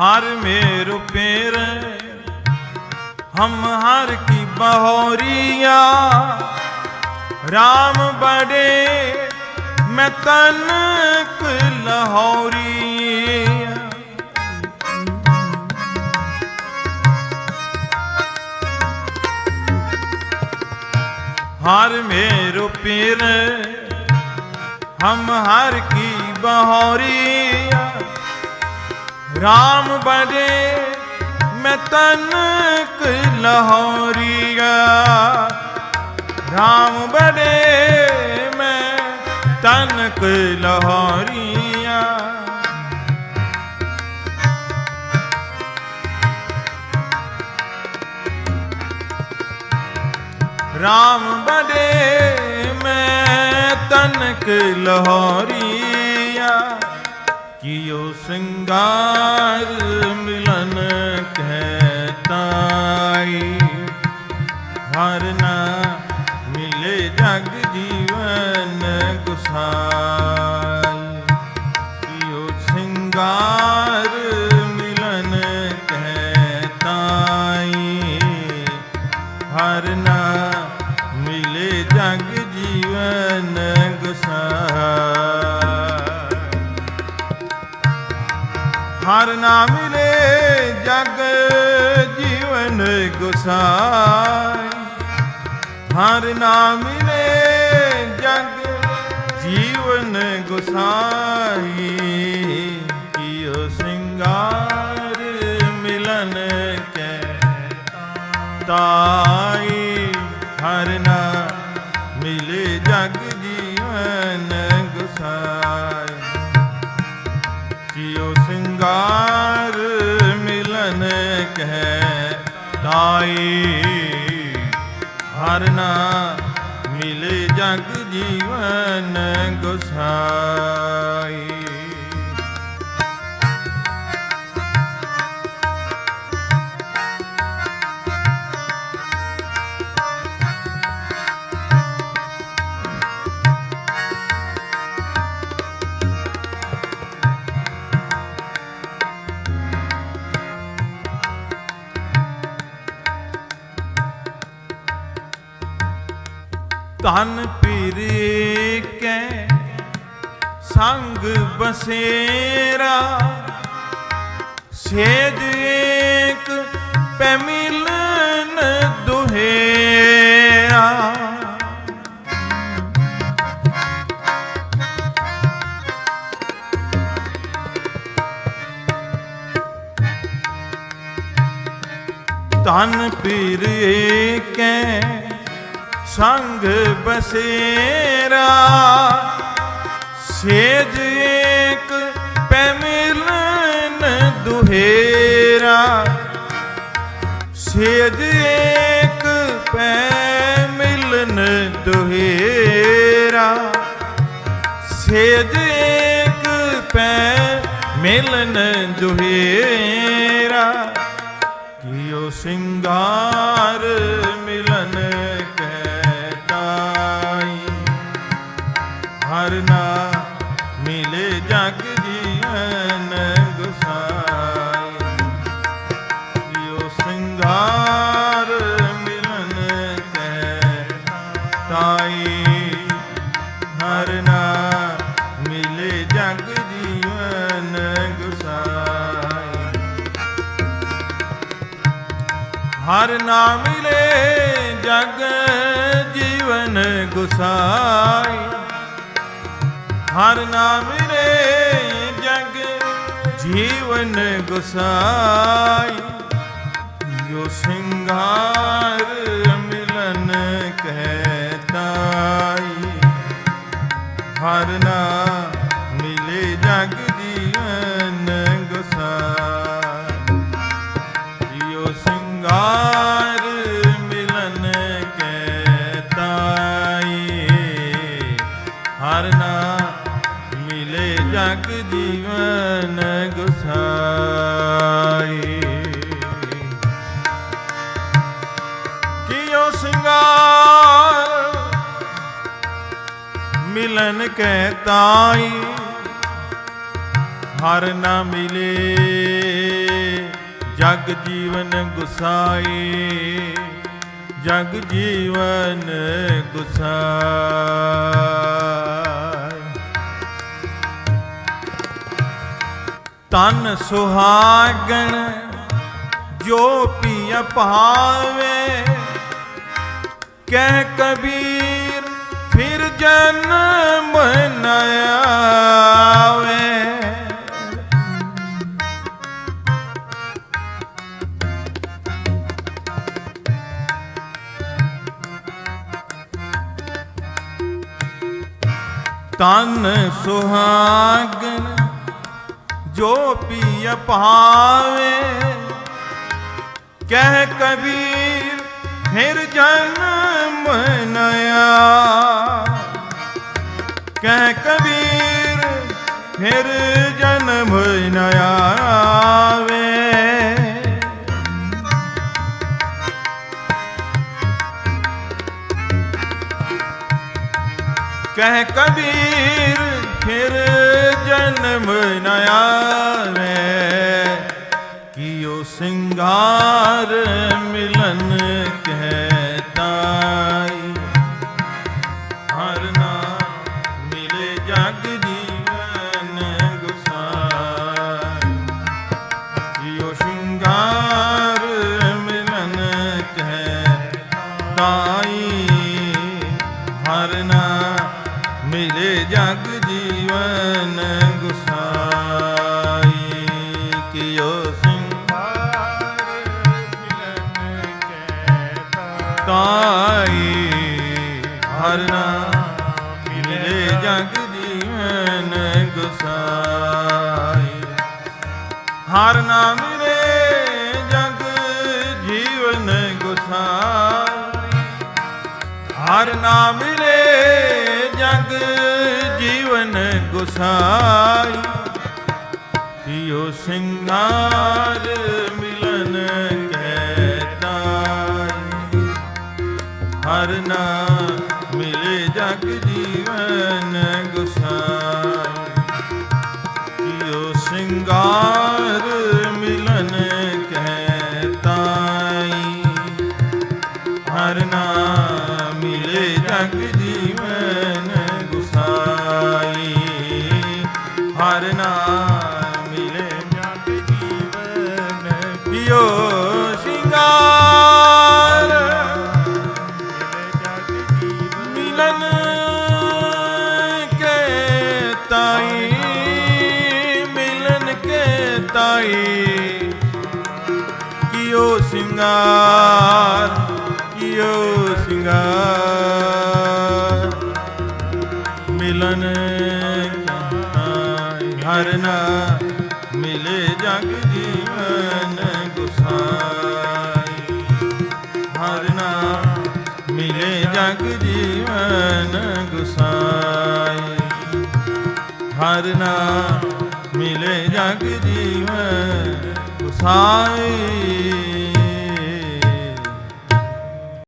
हर मेरु पेर हम हर की बहोरिया राम बड़े मैं तनक लहोरिया हर मेरु पीर हम हर की बहोरिया RAM ਬੜੇ ਮੈਂ ਤਨਕ ਲਾਹੌਰੀਆ RAM ਬੜੇ ਮੈਂ ਤਨਕ ਲਾਹੌਰੀਆ RAM ਬੜੇ ਮੈਂ ਤਨਕ ਲਾਹੌਰੀ ਕਿਉ ਸਿੰਗਾਰ ਮਿਲਨ ਕਹਿ ਤਾਈ ਹਰ ਨਾ ਮਿਲੇ ਜਗ ਜੀਵਨ ਗੁਸਾਈ। ਕਿਉ ਸਿੰਗਾਰ ਮਿਲਨ ਕਹਿ ਤਾਈ ਹਰ ਨਾ ਮਿਲੇ ਜੀਵਨ ਹਰ ਨਾ ਮਿਲੇ ਜਗ ਜੀਵਨ ਗੁਸਾਈ। ਹਰ ਨਾ ਮਿਲੇ ਜਗ ਜੀਵਨ ਗੁਸਾਈ। ਕੀਓ ਸਿੰਗਾਰ ਮਿਲਨ ਕੈ ਤਾਈ। ਹਰ ਨਾ ਮਿਲੇ ਜਗ ਜੀਵਨ ਗੁਸਾਈ। ਸਿੰਗਾਰ ਮਿਲਨ ਕਹਿ ਤਾਈ ਹਰਨਾ ਮਿਲੇ ਜਗ ਜੀਵਨ ਗੁਸਾਈ। ਧਨ ਪੀਰ ਕੈ ਸੰਗ ਬਸੇਰਾ। ਸੇਜ ਏਕ ਪੈ ਮਿਲਨ ਦੁਹੇਰਾ। ਧਨ ਪੀਰ ਏਕੈ ਸੰਗ ਬਸੇਰਾ। ਸੇਜ ਏਕ ਪੈ ਮਿਲਨ ਦੁਹੇਰਾ। ਸੇਜ ਏਕ ਪੈ ਮਿਲਨ ਦੁਹੇਰਾ। ਸੇਜ ਏਕ ਪੈ ਮਿਲਨ ਦੁਹੇਰਾ। ਕਿਓ ਸਿੰਗਾਰ ਹਰ ਨਾ ਮਿਲੇ ਜਗ ਜੀਵਨ ਗੁਸਾਈ। ਹਰ ਨਾਮ ਮਿਲੇ ਜਗ ਜੀਵਨ ਗੁਸਾਈ। ਮਿਲਨ ਕੈ ਤਾਈ ਹਰ ਨਾ ਮਿਲੇ ਜਗ ਜੀਵਨ ਗੁਸਾਈ, ਜਗ ਜੀਵਨ ਗੁਸਾਈ। ਤਨ ਸੁਹਾਗਣ ਜੋ ਪੀਆ ਭਾਵੇ, ਕਹਿ ਕਬੀਰ, ਫਿਰ ਜਨਮ ਨ ਆਵੇ। ਤਨ ਸੁਹਾਗਨ ਜੋ ਪੀਆ ਭਾਵੇ। ਕਹਿ ਕਬੀਰ, ਫਿਰ ਜਨਮ ਨਇਆ ਕਹਿ ਕਬੀਰ, ਫਿਰ ਜਨਮ ਨਇਆ ਆਵੇ। ਕਹਿ ਕਬੀਰ ਫਿਰ ਜਨਮ ਨ ਆਵੇ। ਕੀਓ ਸਿੰਗਾਰ ਹਰ ਨਾਮ ਮਿਲੇ, ਜਗ ਜੀਵਨ ਗੁਸਾਈ। ਹਰ ਨਾਮ ਮਿਲੇ, ਜਗ ਜੀਵਨ ਗੁਸਾਈ। ਕੀਓ ਸਿੰਗਾਰ ਮਿਲਨ ਕਹਿਤਾਈ ਹਰ ਨਾਮ ਕੀਓ ਸਿੰਗਾਰ। ਮਿਲਨ ਕੇ ਤਾਈ ਮਿਲਨ ਕੇ ਤਾਈ ਕੀਓ ਸਿੰਗਾਰ ਕੀਓ ਸਿੰਗਾਰ। ਮਿਲਨ ਕਾਈ ਹਰ ਨਾ ਮਿਲੇ ਜਗ ਜੀਵਨ ਗੁਸਾਈ। ਹਰ ਨਾਮ ਮਿਲੇ ਜਗ ਜੀਵਨ ਗੁਸਾਈ।